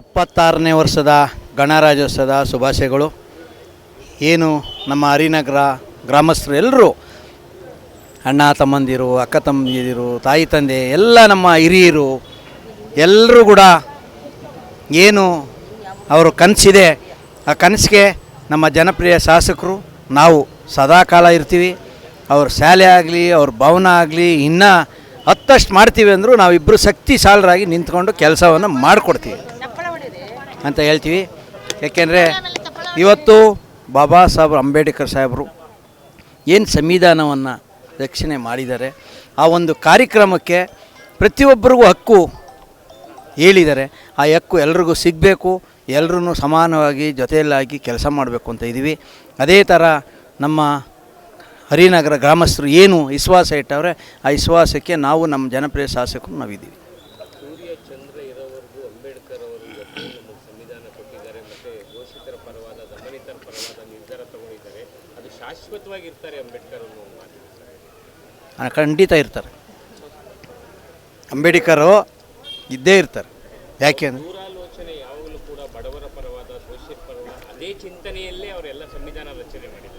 ಎಪ್ಪತ್ತಾರನೇ ವರ್ಷದ ಗಣರಾಜ್ಯೋತ್ಸವದ ಶುಭಾಶಯಗಳು. ಏನು ನಮ್ಮ ಹರಿನಗರ ಗ್ರಾಮಸ್ಥರು ಎಲ್ಲರೂ ಅಣ್ಣ, ತಮ್ಮಂದಿರು, ಅಕ್ಕ, ತಮ್ಮಂದಿರು, ತಾಯಿ, ತಂದೆ, ಎಲ್ಲ ನಮ್ಮ ಹಿರಿಯರು ಎಲ್ಲರೂ ಕೂಡ ಏನು ಅವರು ಕನಸಿದೆ. ಆ ಕನಸಿಗೆ ನಮ್ಮ ಜನಪ್ರಿಯ ಶಾಸಕರು ನಾವು ಸದಾಕಾಲ ಇರ್ತೀವಿ. ಅವ್ರ ಶಾಲೆ ಆಗಲಿ, ಅವ್ರ ಭವನ ಆಗಲಿ, ಇನ್ನೂ ಹತ್ತಷ್ಟು ಮಾಡ್ತೀವಿ ಅಂದರೂ ನಾವಿಬ್ಬರು ಶಕ್ತಿ ಸಾಲರಾಗಿ ನಿಂತ್ಕೊಂಡು ಕೆಲಸವನ್ನು ಮಾಡಿಕೊಡ್ತೀವಿ. ಅಂತ ಹೇಳ್ತೀವಿ. ಯಾಕೆಂದರೆ ಇವತ್ತು ಬಾಬಾ ಸಾಹೇಬ್ ಅಂಬೇಡ್ಕರ್ ಸಾಹೇಬರು ಏನು ಸಂವಿಧಾನವನ್ನು ರಕ್ಷಣೆ ಮಾಡಿದ್ದಾರೆ, ಆ ಒಂದು ಕಾರ್ಯಕ್ರಮಕ್ಕೆ ಪ್ರತಿಯೊಬ್ಬರಿಗೂ ಹಕ್ಕು ಹೇಳಿದ್ದಾರೆ. ಆ ಹಕ್ಕು ಎಲ್ರಿಗೂ ಸಿಗಬೇಕು ಎಲ್ಲರೂ ಸಮಾನವಾಗಿ ಜೊತೆಯಲ್ಲಾಗಿ ಕೆಲಸ ಮಾಡಬೇಕು ಅಂತ ಇದ್ದೀವಿ. ಅದೇ ಥರ ನಮ್ಮ ಹರಿನಗರ ಗ್ರಾಮಸ್ಥರು ಏನು ವಿಶ್ವಾಸ ಇಟ್ಟವ್ರೆ, ಆ ವಿಶ್ವಾಸಕ್ಕೆ ನಾವು ನಮ್ಮ ಜನಪ್ರಿಯ ಶಾಸಕರು ನಾವಿದ್ದೀವಿ ಸೂರ್ಯ ಚಂದ್ರ ಇರೋವರೆಗೂ ಅಂಬೇಡ್ಕರ್ ಅವರು ಇವತ್ತು ನಮಗೆ ಸಂವಿಧಾನ ಕೊಟ್ಟಿದ್ದಾರೆ ಮತ್ತು ಘೋಷಿತರ ಪರವಾದ ದಮನಿತರ ಪರವಾದ ನಿರ್ಧಾರ ತಗೊಂಡಿದ್ದಾರೆ ಅದು ಶಾಶ್ವತವಾಗಿರ್ತಾರೆ ಅಂಬೇಡ್ಕರ್ ಮಾತಿದೆ ಸರ್ ಆ, ಖಂಡಿತ ಇರ್ತಾರೆ. ಅಂಬೇಡ್ಕರು ಇದ್ದೇ ಇರ್ತಾರೆ. ಯಾಕೆಂದ್ರೆ ದೂರಾಲೋಚನೆ ಯಾವಾಗಲೂ ಕೂಡ ಬಡವರ ಪರವಾದ ಶೋಷಿತರ ಪರವಾದ ಅದೇ ಚಿಂತನೆಯಲ್ಲೇ ಅವರೆಲ್ಲ ಸಂವಿಧಾನ ರಚನೆ ಮಾಡಿದ್ದಾರೆ.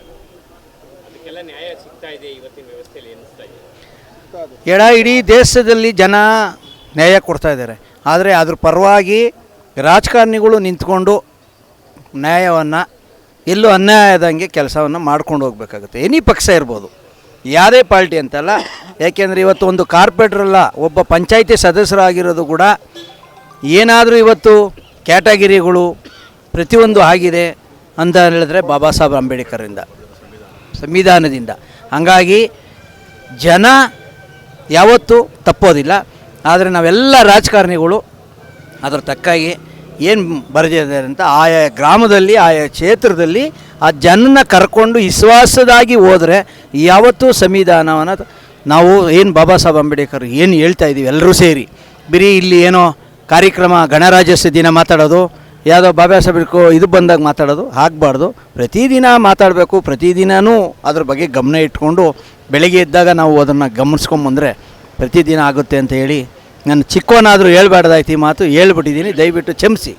ಅದಕ್ಕೆಲ್ಲ ನ್ಯಾಯ ಸಿಗ್ತಾ ಇದೆ ಇವತ್ತಿನ ವ್ಯವಸ್ಥೆಯಲ್ಲಿ ಎನಿಸ್ತಾ ಇದೆ. ಎಡ ಇಡೀ ದೇಶದಲ್ಲಿ ಜನ ನ್ಯಾಯ ಕೊಡ್ತಾ ಇದ್ದಾರೆ. ಆದರೆ ಅದ್ರ ಪರವಾಗಿ ರಾಜಕಾರಣಿಗಳು ನಿಂತ್ಕೊಂಡು ನ್ಯಾಯವನ್ನು ಎಲ್ಲೂ ಅನ್ಯಾಯ ಆದಂಗೆ ಕೆಲಸವನ್ನು ಮಾಡ್ಕೊಂಡು ಹೋಗ್ಬೇಕಾಗುತ್ತೆ. ಎನಿ ಪಕ್ಷ ಇರ್ಬೋದು. ಯಾವುದೇ ಪಾರ್ಟಿ ಅಂತಲ್ಲ, ಯಾಕೆಂದರೆ ಇವತ್ತು ಒಂದು ಕಾರ್ಪೊರೇಟ್ರಲ್ಲ ಒಬ್ಬ ಪಂಚಾಯಿತಿ ಸದಸ್ಯರಾಗಿರೋದು ಕೂಡ ಏನಾದರೂ ಇವತ್ತು ಕ್ಯಾಟಗಿರಿಗಳು ಪ್ರತಿಯೊಂದು ಆಗಿದೆ ಅಂತ ಹೇಳಿದ್ರೆ ಬಾಬಾ ಸಾಹೇಬ್ ಅಂಬೇಡ್ಕರಿಂದ, ಸಂವಿಧಾನದಿಂದ. ಹಾಗಾಗಿ ಜನ ಯಾವತ್ತೂ ತಪ್ಪೋದಿಲ್ಲ, ಆದರೆ ನಾವೆಲ್ಲ ರಾಜಕಾರಣಿಗಳು ಅದರ ತಕ್ಕಾಗಿ ಏನು ಬರೆದಿದ್ದಾರೆ ಅಂತ, ಆಯಾ ಗ್ರಾಮದಲ್ಲಿ, ಆಯಾ ಕ್ಷೇತ್ರದಲ್ಲಿ ಆ ಜನನ ಕರ್ಕೊಂಡು ವಿಶ್ವಾಸದಾಗಿ ಹೋದರೆ ಯಾವತ್ತೂ ಸಂವಿಧಾನವನ್ನು ನಾವು ಏನು ಬಾಬಾ ಸಾಹೇಬ್ ಅಂಬೇಡ್ಕರ್ ಏನು ಹೇಳ್ತಾ ಇದ್ದೀವಿ ಎಲ್ಲರೂ ಸೇರಿ. ಬರೀ ಇಲ್ಲಿ ಏನೋ ಕಾರ್ಯಕ್ರಮ, ಗಣರಾಜ್ಯೋತ್ಸವ ದಿನ ಮಾತಾಡೋದು, ಯಾವುದೋ ಬಾಬಾ ಸಾಹೇಬ್ರಿಗೂ ಇದು ಬಂದಾಗ ಮಾತಾಡೋದು, ಆಗಬಾರ್ದು. ಪ್ರತಿದಿನ ಮಾತಾಡಬೇಕು ಪ್ರತಿದಿನವೂ ಅದ್ರ ಬಗ್ಗೆ ಗಮನ ಇಟ್ಕೊಂಡು ಬೆಳಗ್ಗೆ ಇದ್ದಾಗ ನಾವು ಅದನ್ನು ಗಮನಿಸ್ಕೊಂಬಂದರೆ ಪ್ರತಿದಿನ ಆಗುತ್ತೆ ಅಂತ ಹೇಳಿ ನಾನು ಚಿಕ್ಕವನಾದರೂ ಹೇಳ್ಬಾರ್ದಾಯ್ತು ಈ ಮಾತು ಹೇಳ್ಬಿಟ್ಟಿದ್ದೀನಿ. ದಯವಿಟ್ಟು ಕ್ಷಮಿಸಿ.